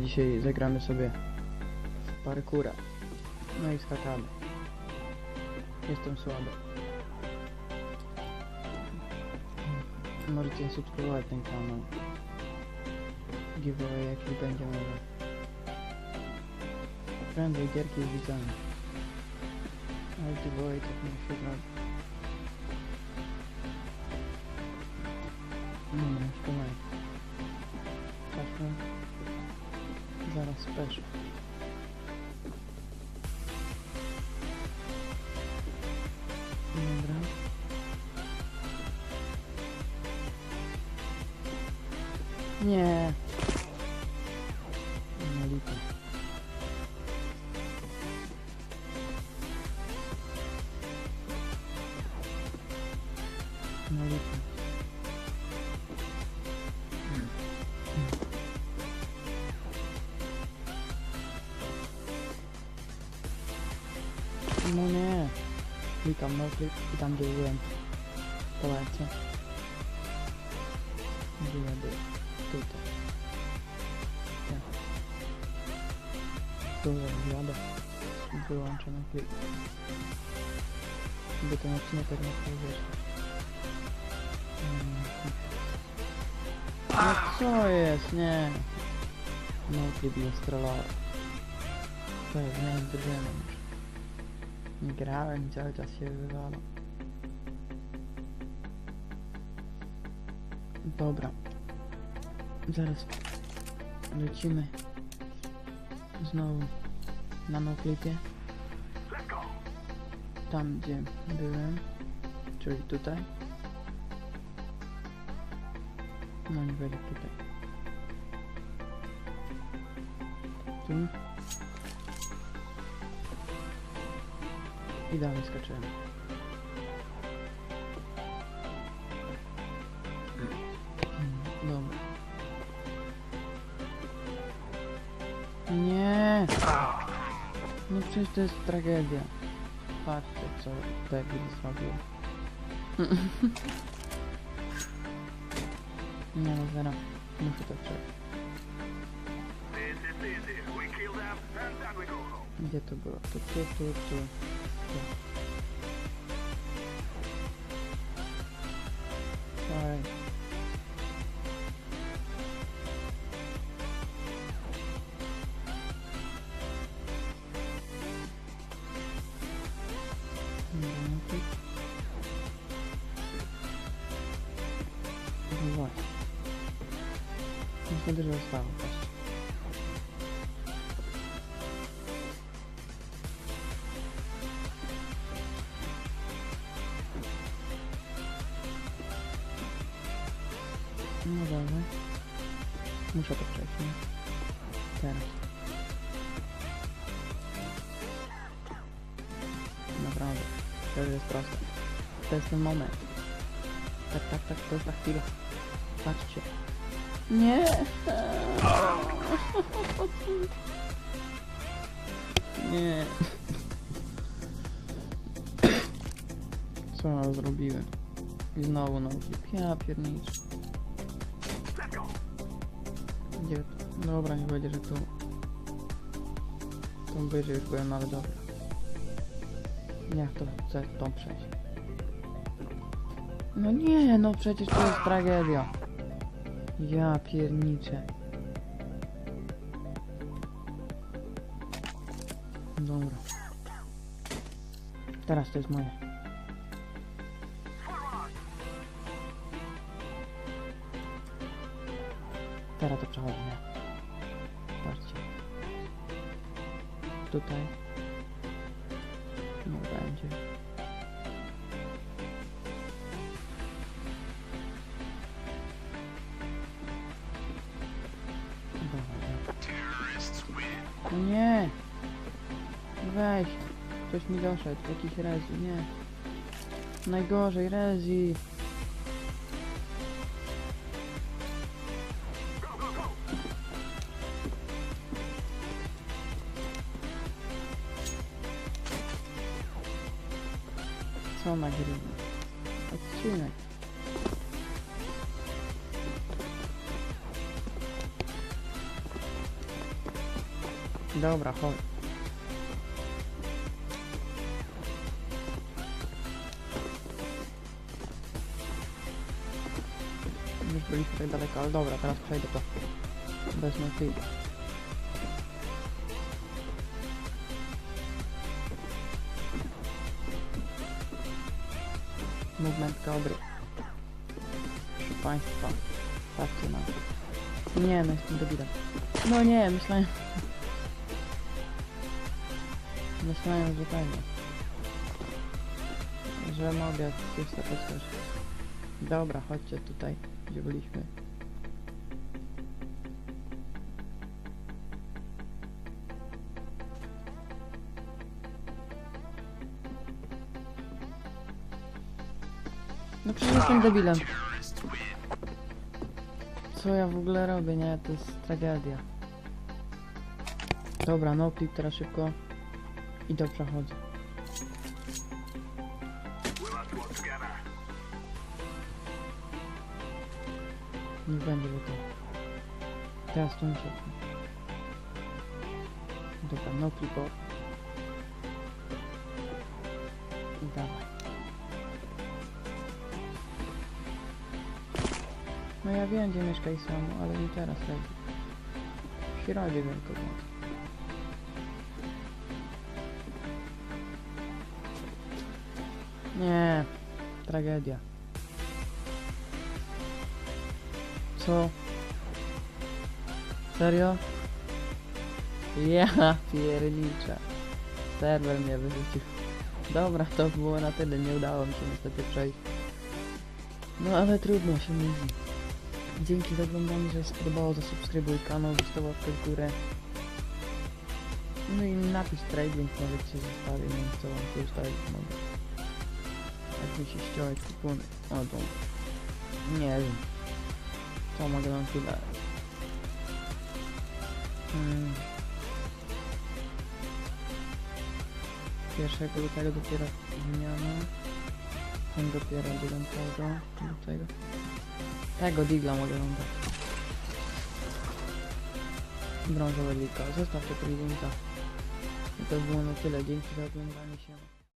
dzisiaj zagramy sobie w parkura. No i skakamy. Jestem słaby. Możecie subskrybować ten kanał. Giveaway jaki będzie może. Prędzej gierki z widzami. Ale giveaway tak nie się robi. No, już to mają. Czasem zaraz speszę. Dobra. Nie. No lipa. No nie. Klikam no klik i tam gdzie byłem. Polecę. Gdzie ja byłem? Tutaj. Tak. Tu jadę. Wyłączę na klik. By ten odcinek tak nie powiedzieć. No co jest? Nie. No klip jest trollor. To jest nie drużyną już. Nie grałem i cały czas się wywala. Dobra. Zaraz lecimy znowu na noclipie. Tam gdzie byłem, czyli tutaj. No nie będzie tutaj. Tu. I dalej skaczemy. Mm, Dobra. Nie! No przecież to jest tragedia. Patrzcie co debil zrobił. Nie no, zero. Muszę to przejść. Gdzie to było? Tu, tu, tu, tu. tu. Sorry. Dobra, No dobra. Muszę to przejść, nie? Teraz. Naprawdę. To jest proste. To jest ten moment. Tak, tak, tak, to jest ta chwila. Patrzcie. Nie! Nie. Co zrobiłem? I znowu klip. Ja pierniczę. Gdzie to? Dobra, nie będzie, że tu. Tą wyżej już byłem, ale dobra. Jak to chcę tą przejść? No nie, no przecież to jest tragedia. Ja pierniczę. Dobra. Teraz to jest moje. To nie? Patrzcie. Tutaj. No będzie. Nie! Weź. Ktoś mi doszedł. Jakiś rezi, nie. Najgorzej, rezi. Co nagrywam? Odcinek. Dobra, chodź. Już byliśmy tak daleko, ale dobra, teraz przejdę to. Wezmę ty. Movement dobry. Proszę Państwa, patrzcie na to. Nie, no jestem debilem. No nie, myślałem... Myślałem, że tego. Że mogę coś. Dobra, chodźcie tutaj, gdzie byliśmy. No przecież jestem debilem. Co ja w ogóle robię, nie? To jest tragedia. Dobra, no klip teraz szybko. I to przechodzę. Nie będzie bo to. Teraz to muszę. Dobra, no clip. I dawaj. No ja wiem gdzie mieszka i sam, ale nie teraz lepiej. W środzie wielkanocy. Nie, tragedia. Co? Serio? Ja pierniczę. Serwer mnie wyrzucił. Dobra, to było na tyle, nie udało mi się niestety przejść. No ale trudno się mówi. Dzięki za oglądanie, że się spodobało, zasubskrybuj kanał, zostaw łapkę w górę. No i napisz trading, może ci zostawię, nie wiem co wam tu ustawić mogę. Jak mi się ściąłeś kupony. O, to... Nie wiem. Co mogę wam tu dać? Hmm. Pierwszego lutego dopiero zmiana. Ten dopiero dziewiątego lutego. Tego digla mogę wam dać. Brązowe dilka. Zostawcie pre I to było na tyle. Dzięki za oglądanie się.